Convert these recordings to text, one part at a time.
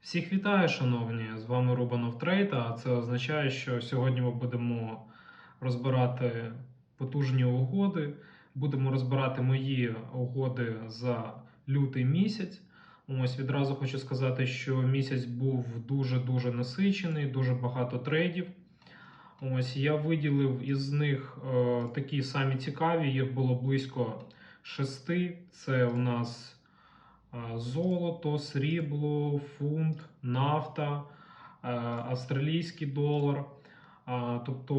Всіх вітаю, шановні! З вами Рубанов Трейд, а це означає, що сьогодні ми будемо розбирати потужні угоди. Будемо розбирати мої угоди за лютий місяць. Ось відразу хочу сказати, що місяць був дуже-дуже насичений, дуже багато трейдів. Ось я виділив із них е, такі самі цікаві, їх було близько шести. Це у нас золото, срібло, фунт, нафта, е, австралійський долар. Тобто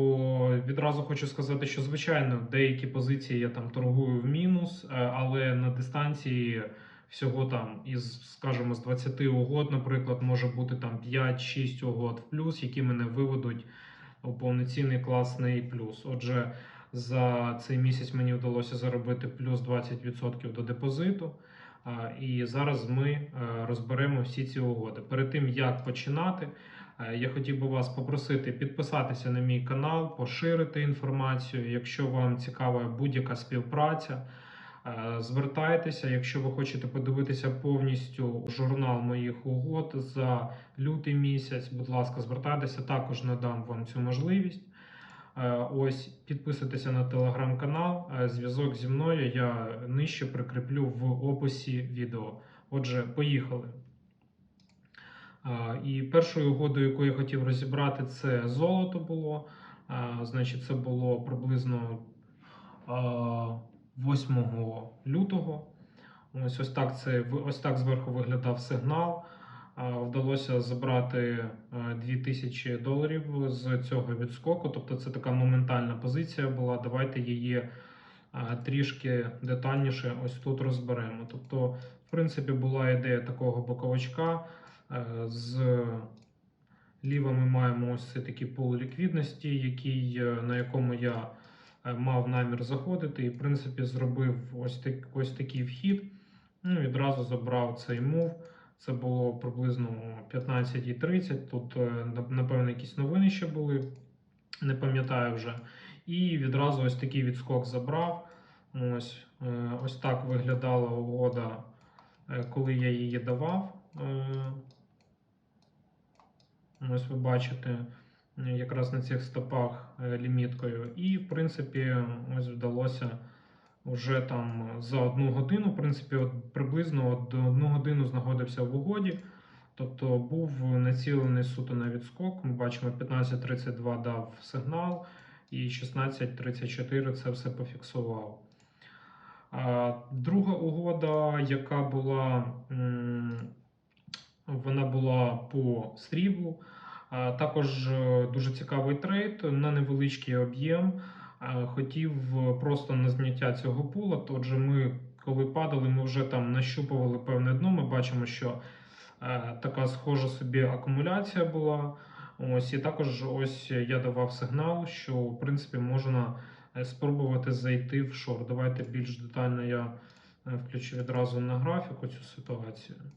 відразу хочу сказати, що звичайно деякі позиції я там торгую в мінус, е, але на дистанції всього там із, скажімо, з 20 угод, наприклад, може бути там 5-6 угод в плюс, які мене виведуть у повноцінний класний плюс. Отже, за цей місяць мені вдалося заробити плюс 20% до депозиту. І зараз ми е, розберемо всі ці угоди. Перед тим як починати, е, я хотів би вас попросити підписатися на мій канал, поширити інформацію. Якщо вам цікава будь-яка співпраця, е, звертайтеся. Якщо ви хочете подивитися повністю журнал моїх угод за лютий місяць, будь ласка, звертайтеся. Також надам вам цю можливість. Е, Ось підписуйтеся на телеграм-канал. Е, Зв'язок зі мною я нижче прикріплю в описі відео. Отже, поїхали. Е, І першою угодою, яку я хотів розібрати, це золото було. Значить, це було приблизно е, 8 лютого. Ось ось так це ось так зверху виглядав сигнал. Вдалося забрати е, 2000 доларів з цього відскоку. Тобто це така моментальна позиція була. Давайте її трішки детальніше ось тут розберемо. Тобто, в принципі, була ідея такого боковичка. З ліва ми маємо ось цей такий пул ліквідності, який, е, на якому я е, мав намір заходити, і в принципі зробив ось, так, ось такий вхід. Ну, відразу забрав цей мув. Це було приблизно 15.30. Тут, е, напевно, якісь новини ще були, не пам'ятаю вже. І відразу ось такий відскок забрав. Ось, е, ось так виглядала угода, е, коли я її давав. Ось ви бачите якраз на цих стопах ліміткою. І, в принципі, ось вдалося вже там за одну годину, в принципі, от приблизно от одну годину знаходився в угоді. Тобто був націлений суто на відскок. Ми бачимо, 15.32 дав сигнал, і 16.34 це все пофіксував. Друга угода, яка була, вона була по сріблу. Також е, дуже цікавий трейд на невеличкий об'єм. Е, Хотів е, просто на зняття цього пула. Отже, ми, коли падали, ми вже там нащупували певне дно. Ми бачимо, що е, така схожа собі акумуляція була. Ось, і також ось я давав сигнал, що в принципі можна спробувати зайти в шорт. Давайте більш детально я включу відразу на графіку цю ситуацію. Е,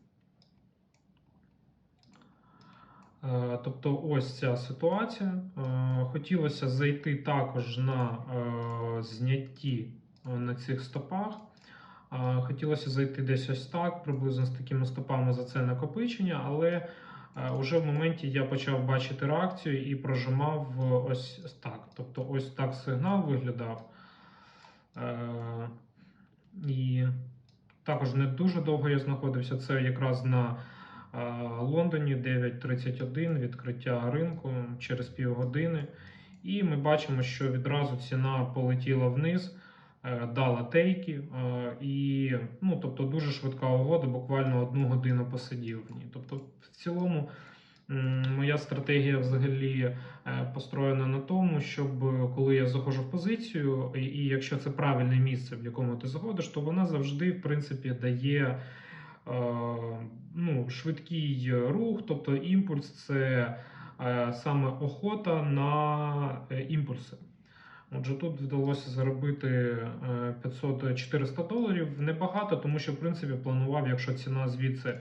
Тобто ось ця ситуація. Е, Хотілося зайти також на е, знятті е, на цих стопах. Е, Хотілося зайти десь ось так, приблизно з такими стопами за це накопичення, але вже в моменті я почав бачити реакцію і прожимав ось так. Тобто ось так сигнал виглядав. Е, І також не дуже довго я знаходився. Це якраз на е, Лондоні 9.31 відкриття ринку через півгодини. І ми бачимо, що відразу ціна полетіла вниз, е, дала тейки, е, і ну, тобто дуже швидка угода, буквально одну годину посидів в ній. Тобто, в цілому, моя стратегія взагалі е, построєна на тому, щоб коли я заходжу в позицію, і якщо це правильне місце, в якому ти заходиш, то вона завжди, в принципі, дає. Е, Ну, швидкий рух, тобто імпульс це е, саме охота на е, імпульси. Отже, тут вдалося заробити е, 500-400 доларів. Небагато, тому що в принципі планував, якщо ціна звідси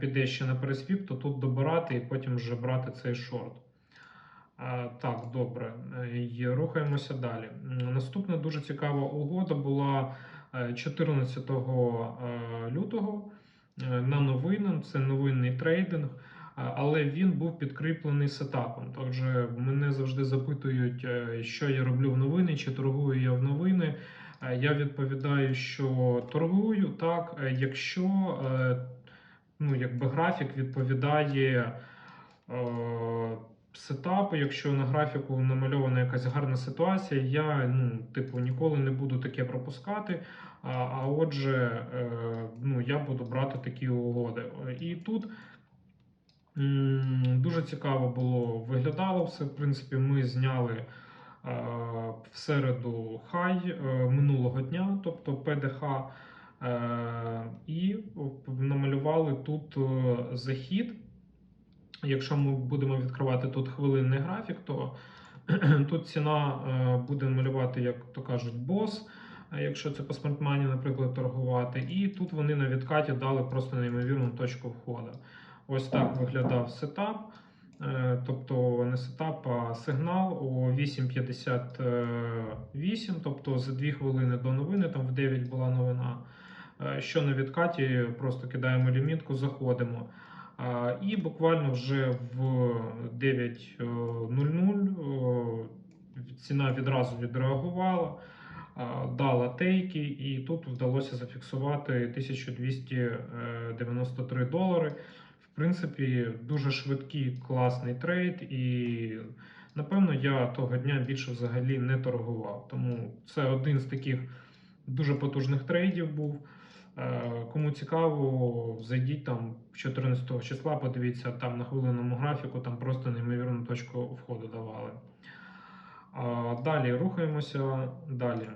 піде ще на пересвіп, то тут добирати і потім вже брати цей шорт. Так, добре. І рухаємося далі. Наступна дуже цікава угода була е, 14 е, лютого. Е, на новинам, це новинний трейдинг, але він був підкріплений сетапом. Отже, мене завжди запитують, е, що я роблю в новини, чи торгую я в новини. Е, Я відповідаю, що торгую так, якщо ну, якби графік відповідає сетапу, якщо на графіку намальована якась гарна ситуація, я ну, типу, ніколи не буду таке пропускати. А, а отже, е, ну, я буду брати такі угоди. І тут м, дуже цікаво було виглядало все. В принципі, ми зняли е, в середу хай е, минулого дня, тобто ПДХ. Е, І намалювали тут захід. Якщо ми будемо відкривати тут хвилинний графік, то тут ціна е, буде малювати, як то кажуть, бос, е, якщо це по смартмані, наприклад, торгувати. І тут вони на відкаті дали просто неймовірну точку входу. Ось так виглядав сетап. Е, Тобто не сетап, а сигнал о 8.58, тобто за 2 хвилини до новини, там в 9 була новина. Що на відкаті, просто кидаємо лімітку, заходимо. І буквально вже в 9.00 е, ціна відразу відреагувала, дала тейки, і тут вдалося зафіксувати 1293 долари. В принципі, дуже швидкий, класний трейд, і напевно я того дня більше взагалі не торгував. Тому це один з таких дуже потужних трейдів був. Е, Кому цікаво, зайдіть там 14 числа, подивіться там на хвилинному графіку, там просто неймовірну точку входу давали. Далі рухаємося далі.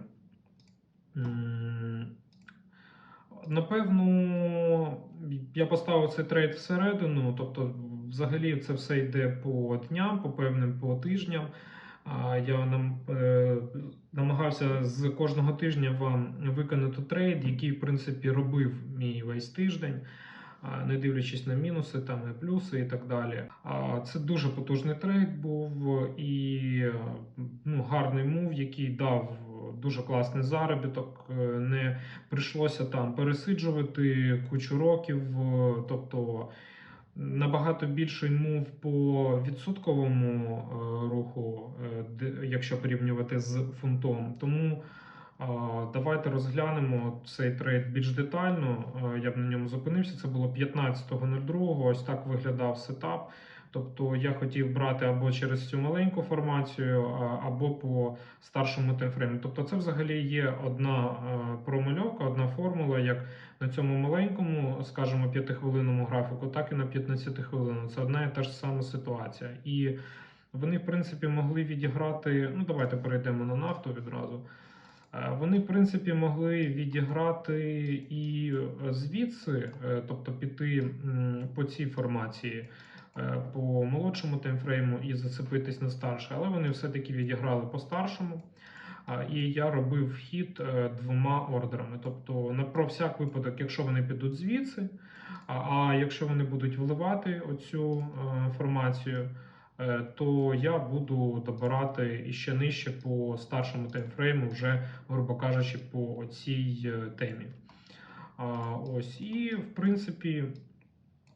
Напевно, я поставив цей трейд всередину, тобто, взагалі, це все йде по дням, по певним по тижням. Я нам е, намагався з кожного тижня вам виконати трейд, який, в принципі, робив мій весь тиждень, не дивлячись на мінуси, там і плюси і так далі. Це дуже потужний трейд був і ну, гарний мув, який дав дуже класний заробіток. Е, Не прийшлося там пересиджувати кучу років, е, тобто. Набагато більший мув по відсотковому е, руху, е, якщо порівнювати з фунтом. Тому е, давайте розглянемо цей трейд більш детально. Я б на ньому зупинився. Це було 15.02. Ось так виглядав сетап. Тобто я хотів брати або через цю маленьку формацію, або по старшому таймфрейму. Тобто, це взагалі є одна е, промальовка, одна формула, як на цьому маленькому, скажімо, 5-хвилинному графіку, так і на 15 хвилинному. Це одна і та ж сама ситуація. І вони, в принципі, могли відіграти. Ну, давайте перейдемо на нафту відразу. Е, Вони, в принципі, могли відіграти і звідси, е, тобто піти по цій формації по молодшому таймфрейму і зацепитись на старше, але вони все-таки відіграли по старшому. І я робив вхід е, двома ордерами. Тобто, на про всяк випадок, якщо вони підуть звідси, а, якщо вони будуть вливати оцю е, формацію, е, то я буду добирати іще нижче по старшому таймфрейму, вже, грубо кажучи, по цій темі. Ось, і в принципі.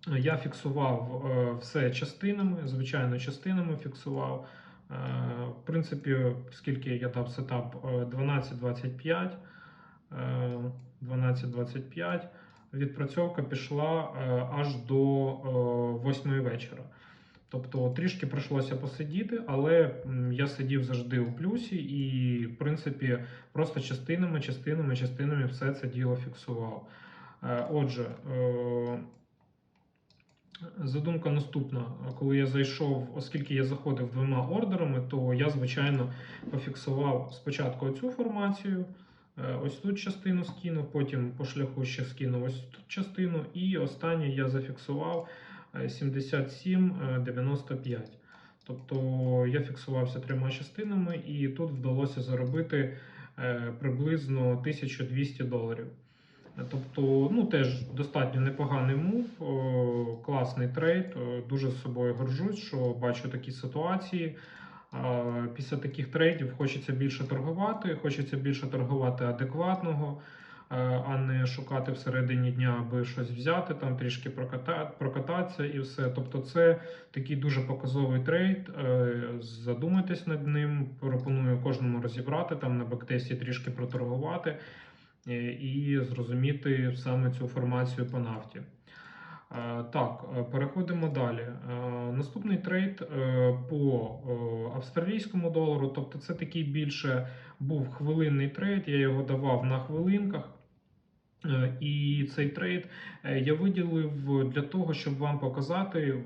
Я фіксував е, все частинами, звичайно, частинами фіксував. Е, В принципі, скільки я дав сетап е, 12.25, е, 12.25, відпрацьовка пішла аж до 8 вечора. Тобто трішки прийшлося посидіти, але я сидів завжди у плюсі і, в принципі, просто частинами, частинами, частинами все це діло фіксував. Отже, Задумка наступна. Коли я зайшов, оскільки я заходив двома ордерами, то я, звичайно, пофіксував спочатку цю формацію, е, ось тут частину скинув, потім по шляху ще скинув ось тут частину, і останнє я зафіксував е, 77,95. Тобто я фіксувався трьома частинами, і тут вдалося заробити е, приблизно 1200 доларів. Тобто, ну теж достатньо непоганий мув, класний трейд. Дуже з собою горжусь, що бачу такі ситуації. Після таких трейдів хочеться більше торгувати, хочеться більше торгувати адекватного. а не шукати всередині дня, аби щось взяти, там трішки проката, прокататися і все. Тобто, це такий дуже показовий трейд. Е, Задумайтесь над ним. Пропоную кожному розібрати там на бектесті трішки проторгувати е, і зрозуміти саме цю формацію по нафті. Е, Так, е, переходимо далі. Е, Наступний трейд е, по е, австралійському долару, тобто це такий більше був хвилинний трейд, я його давав на хвилинках. Е, І цей трейд е, я виділив для того, щоб вам показати, е,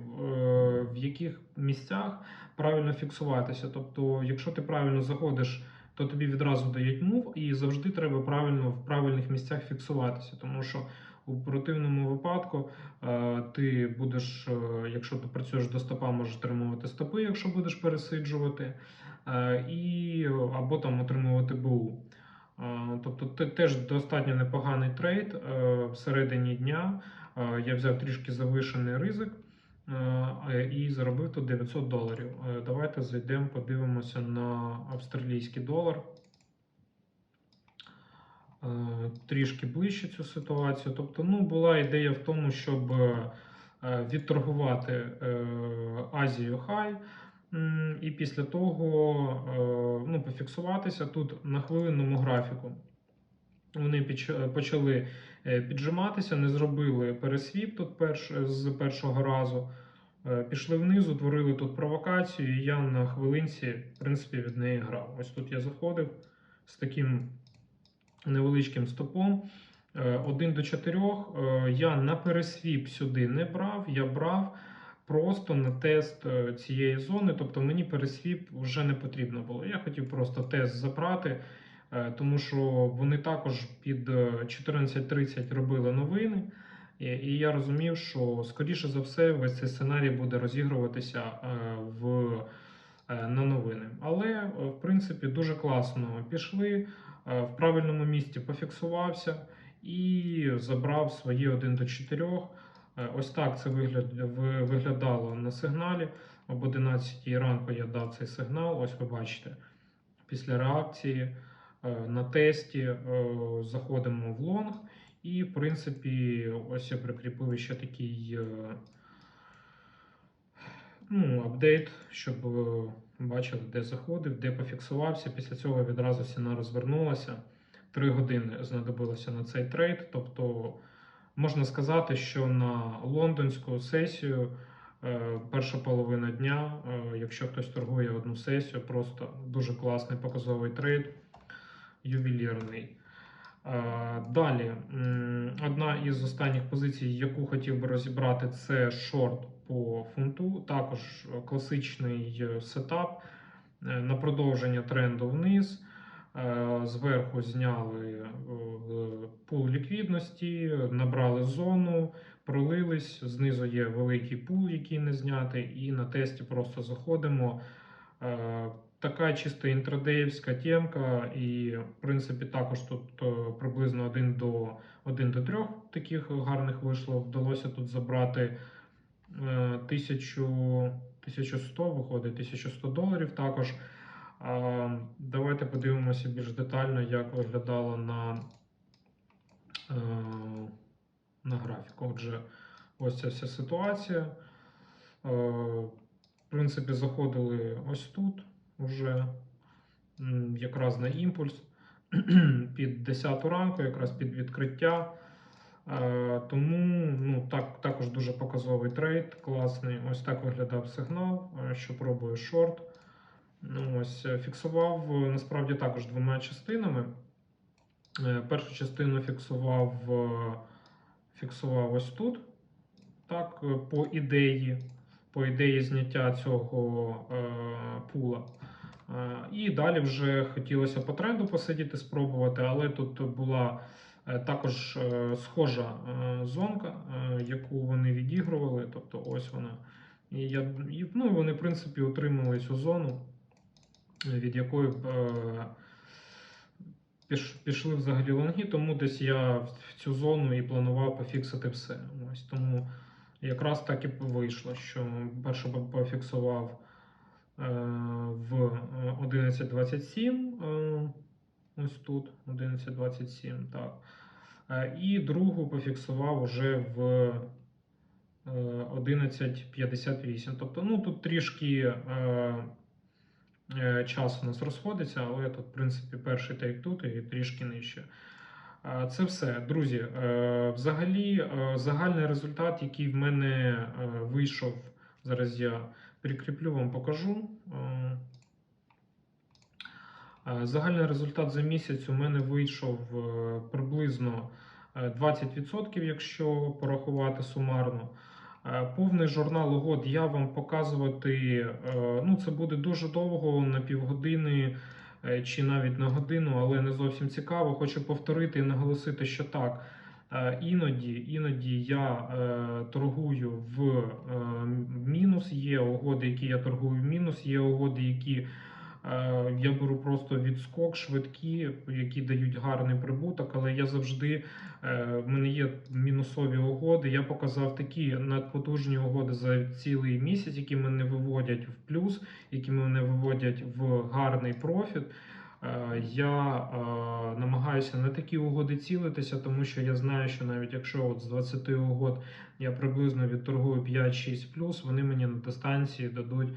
в яких місцях правильно фіксуватися. Тобто, якщо ти правильно заходиш, то тобі відразу дають мув, і завжди треба правильно в правильних місцях фіксуватися, тому що у противному випадку е, ти будеш, е, якщо ти працюєш до стопа, можеш отримувати стопи, якщо будеш пересиджувати, е, і або там отримувати БУ. Тобто те- теж достатньо непоганий трейд всередині дня. Я взяв трішки завишений ризик і заробив тут 900 доларів. Е, Давайте зайдемо, подивимося на австралійський долар. Е, Трішки ближче цю ситуацію. Тобто, ну, була ідея в тому, щоб е, відторгувати е, Азію хай. І після того е, ну, пофіксуватися тут на хвилинному графіку. Вони почали е, піджиматися, не зробили пересвіп тут перш, з першого разу. Е, Пішли вниз, утворили тут провокацію, і я на хвилинці, в принципі, від неї грав. Ось тут я заходив з таким невеличким стопом. 1 до 4 я на пересвіп сюди не брав, я брав просто на тест е, цієї зони. Тобто мені пересвіп вже не потрібно було. Я хотів просто тест забрати, е, тому що вони також під е, 14.30 робили новини. І, я розумів, що скоріше за все весь цей сценарій буде розігруватися е, в, е, на новини. Але, е, в принципі, дуже класно пішли. Е, в правильному місці пофіксувався і забрав свої 1 до 4. Е, Ось так це вигляд, виглядало на сигналі. Об 11 ранку я дав цей сигнал. Ось ви бачите. Після реакції е, на тесті е, заходимо в лонг. І, в принципі, ось я прикріпив ще такий е, ну, апдейт, щоб е, бачили, де заходив, де пофіксувався. Після цього відразу ціна розвернулася. Три години знадобилося на цей трейд. Тобто, можна сказати, що на лондонську сесію е, перша половина дня, е, якщо хтось торгує одну сесію, просто дуже класний показовий трейд, ювелірний. Е, Далі, одна із останніх позицій, яку хотів би розібрати, це шорт по фунту. Також класичний е, сетап е, на продовження тренду вниз. Зверху зняли пул ліквідності, набрали зону, пролились. Знизу є великий пул, який не знятий, і на тесті просто заходимо. Е, Така чисто інтрадеївська темка, і в принципі також тут е, приблизно 1 до 1 до 3 таких гарних вийшло. Вдалося тут забрати е, 1000, 1100, виходить 1100 доларів також. Давайте подивимося більш детально, як виглядало на, е, на графіку. Отже, ось ця вся ситуація. Е, В принципі, заходили ось тут вже якраз на імпульс під 10 ранку, якраз під відкриття. Е, Тому ну, так, також дуже показовий трейд, класний. Ось так виглядав сигнал, е, що пробую шорт. Ну, ось е, фіксував насправді також двома частинами. Першу частину фіксував, фіксував ось тут. Так, по ідеї, по ідеї зняття цього е, пула. Е, І далі вже хотілося по тренду посидіти, спробувати, але тут була е, також е, схожа зонка, яку вони відігрували. Тобто ось вона. І, я, ну, і вони, в принципі, отримали цю зону, від якої пішли взагалі лонги, тому десь я в цю зону і планував пофіксити все. Ось тому якраз так і вийшло, що перше пофіксував в е, 11.27. Е, ось тут 11.27, так. Е, І другу пофіксував уже в е, 11.58. Тобто, ну тут трішки е, е, час у нас розходиться, але тут, в принципі, перший тейк тут і трішки нижче. Е, Це все, друзі. е, Взагалі, е, загальний результат, який в мене е, вийшов, зараз я прикріплю вам покажу. Е, Е, Загальний результат за місяць у мене вийшов е, приблизно е, 20%, якщо порахувати сумарно. Повний журнал угод я вам показувати. Ну, це буде дуже довго, на півгодини чи навіть на годину, але не зовсім цікаво. Хочу повторити і наголосити, що так. Іноді, іноді я торгую в е, мінус. Є угоди, які я торгую в мінус, є угоди, які Е, Я беру просто відскок, швидкі, які дають гарний прибуток, але я завжди е, в мене є мінусові угоди. Я показав такі надпотужні угоди за цілий місяць, які мене виводять в плюс, які мене виводять в гарний профіт. Е, Я е, намагаюся на такі угоди цілитися, тому що я знаю, що навіть якщо от з 20 угод я приблизно відторгую 5-6 плюс, вони мені на дистанції дадуть е,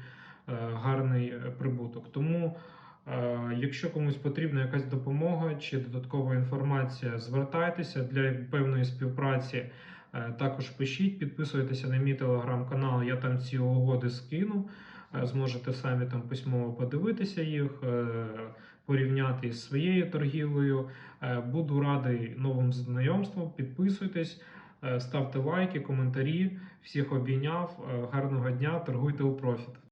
гарний прибуток. Тому, якщо комусь потрібна якась допомога чи додаткова інформація, звертайтеся для певної співпраці. Також пишіть, підписуйтеся на мій телеграм-канал, я там ці угоди скину. Зможете самі там письмово подивитися їх, порівняти із своєю торгівлею. Е, Буду радий новим знайомствам. Підписуйтесь, е, ставте лайки, коментарі. Всіх обійняв. Е, Гарного дня, торгуйте у профіт.